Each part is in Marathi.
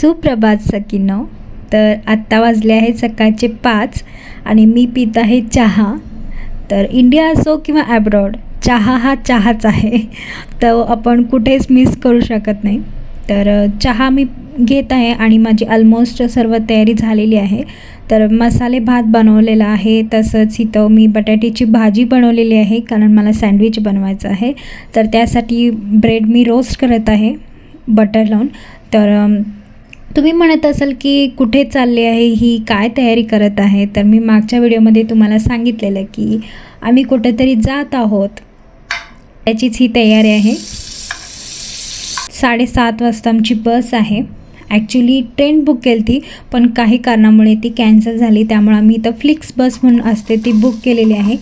सुप्रभात सकीनो तर आत्ता वाजले आहे सकाळचे पाच आणि मी पित आहे चहा. तर इंडिया असो किंवा ॲब्रॉड चहा हा चहाच आहे. तो आपण कुठेच मिस करू शकत नाही. तर चहा मी घेत आहे आणि माझी ऑलमोस्ट सर्व तयारी झालेली आहे. तर मसाले भात बनवलेला आहे तसंच इथं मी बटाट्याची भाजी बनवलेली आहे कारण मला सँडविच बनवायचं आहे. तर त्यासाठी ब्रेड मी रोस्ट करत आहे बटर लावून. तर तुम्ही म्हणत असाल की कुठे चालले आहे ही काय तयारी करत आहे तर मी मागच्या व्हिडिओमध्ये तुम्हाला सांगितलेलं की आम्ही कुठेतरी जात आहोत. त्याचीच ही तयारी आहे. साडेसात वाजता आमची बस आहे. ॲक्च्युली ट्रेन बुक केली ती पण काही कारणामुळे ती कॅन्सल झाली. त्यामुळे आम्ही इथं फ्लिक्स बस म्हणून असते ती बुक केलेली आहे.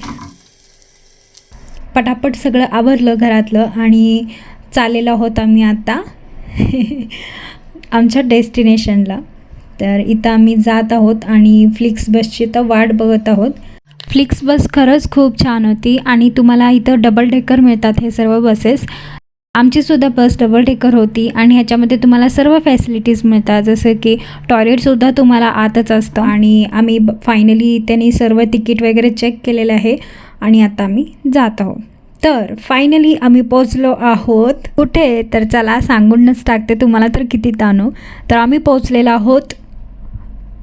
पटापट सगळं आवरलं घरातलं आणि चाललेलो आहोत आम्ही आता. आमच्या डेस्टिनेशनला. तर इथं आम्ही जात आहोत आणि फ्लिक्स बसची तर वाट बघत आहोत. फ्लिक्स बस खरंच खूप छान होती आणि तुम्हाला इथं डबल डेकर मिळतात हे सर्व बसेस आमचीसुद्धा बस डबल डेकर होती आणि ह्याच्यामध्ये तुम्हाला सर्व फॅसिलिटीज मिळतात. जसं की टॉयलेटसुद्धा तुम्हाला आतच असतं आणि आम्ही फायनली त्यांनी सर्व तिकीट वगैरे चेक केलेलं आहे आणि आता आम्ही जात आहोत. तर फायनली आम्ही पोचलो आहोत. कुठे? तर चला सांगूनच टाकते तुम्हाला तर किती ताणू. तर आम्ही पोचलेलो आहोत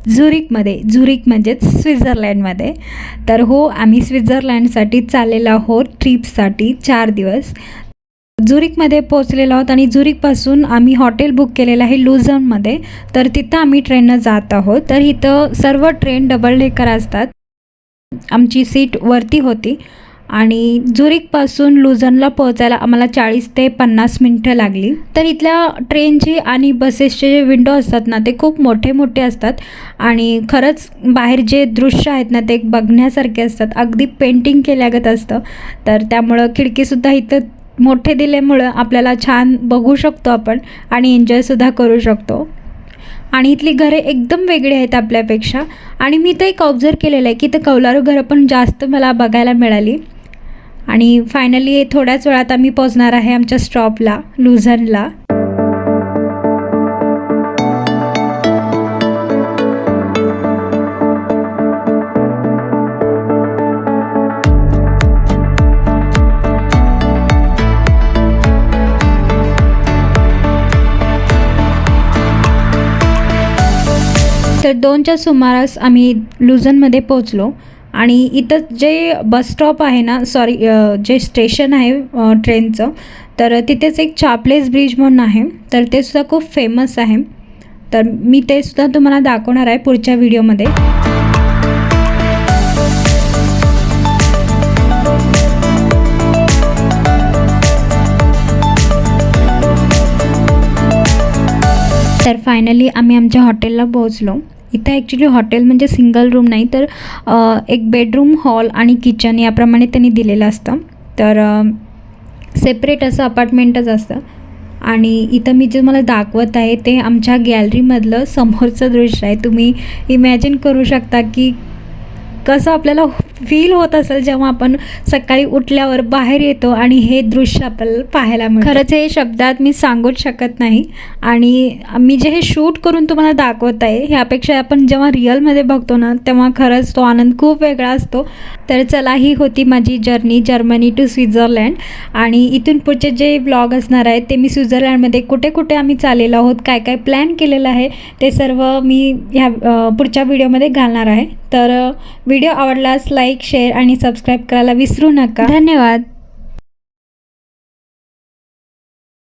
झुरिकमध्ये झुरिक म्हणजेच स्वित्झर्लंडमध्ये. तर हो आम्ही स्वित्झर्लंडसाठी चाललेलो आहोत ट्रिपसाठी चार दिवस. झुरिकमध्ये पोचलेलो आहोत आणि झुरिकपासून आम्ही हॉटेल बुक केलेलं आहे लुझनमध्ये तर तिथं आम्ही ट्रेननं जात आहोत. तर इथं सर्व ट्रेन डबल डेकर असतात. आमची सीट वरती होती. आणि झुरिकपासून लुझनला पोहोचायला आम्हाला चाळीस ते पन्नास मिनटं लागली. तर इथल्या ट्रेनचे आणि बसेसचे जे विंडो असतात ना ते खूप मोठे मोठे असतात. आणि खरंच बाहेर जे दृश्य आहेत ना ते बघण्यासारखे असतात. अगदी पेंटिंग केल्यागत असतं. तर त्यामुळं खिडकीसुद्धा इथं मोठे दिल्यामुळं आपल्याला छान बघू शकतो आपण आणि एन्जॉयसुद्धा करू शकतो. आणि इथली घरे एकदम वेगळी आहेत आपल्यापेक्षा. आणि मी तर एक ऑब्झर्व केलेलं आहे की इथं कौलारू घरं पण जास्त मला बघायला मिळाली. आणि फायनली थोड्याच वेळात आम्ही पोचणार आहे आमच्या स्टॉपला लुझनला तर दोनच्या सुमारास आम्ही लुझनमध्ये पोचलो आणि इथं जे बस स्टॉप आहे ना सॉरी जे स्टेशन आहे ट्रेनचं तर तिथेच एक चापलेस ब्रिज म्हणून आहे. तर ते सुद्धा खूप फेमस आहे. तर मी ते सुद्धा तुम्हाला दाखवणार आहे पुढच्या व्हिडिओमध्ये. तर फायनली आम्ही आमच्या हॉटेलला पोहोचलो. इथं ॲक्च्युली हॉटेल म्हणजे सिंगल रूम नाही तर एक बेडरूम हॉल आणि किचन याप्रमाणे त्यांनी दिलेलं असतं. तर सेपरेट असं अपार्टमेंटच असतं. आणि इथं मी जे मला दाखवत आहे ते आमच्या गॅलरीमधलं समोरचं दृश्य आहे. तुम्ही इमॅजिन करू शकता की कसं आपल्याला फील होत असेल जेव्हा आपण सकाळी उठल्यावर बाहेर येतो आणि हे दृश्य आपल्याला पाहायला मिळतं. खरंच हे शब्दात मी सांगूच शकत नाही. आणि मी जे हे शूट करून तुम्हाला दाखवत आहे ह्यापेक्षा आपण जेव्हा रिअलमध्ये बघतो ना तेव्हा खरंच तो आनंद खूप वेगळा असतो. तर चला ही होती माझी जर्नी जर्मनी टू स्वित्झर्लँड आणि इथून पुढचे जे ब्लॉग असणार आहेत ते मी स्वित्झर्लँडमध्ये कुठे कुठे आम्ही चाललेलो आहोत काय काय प्लॅन केलेलं आहे ते सर्व मी ह्या पुढच्या व्हिडिओमध्ये घालणार आहे. तर व्हिडिओ आवडल्यास लाईक शेअर आणि सबस्क्राईब करायला विसरू नका. धन्यवाद.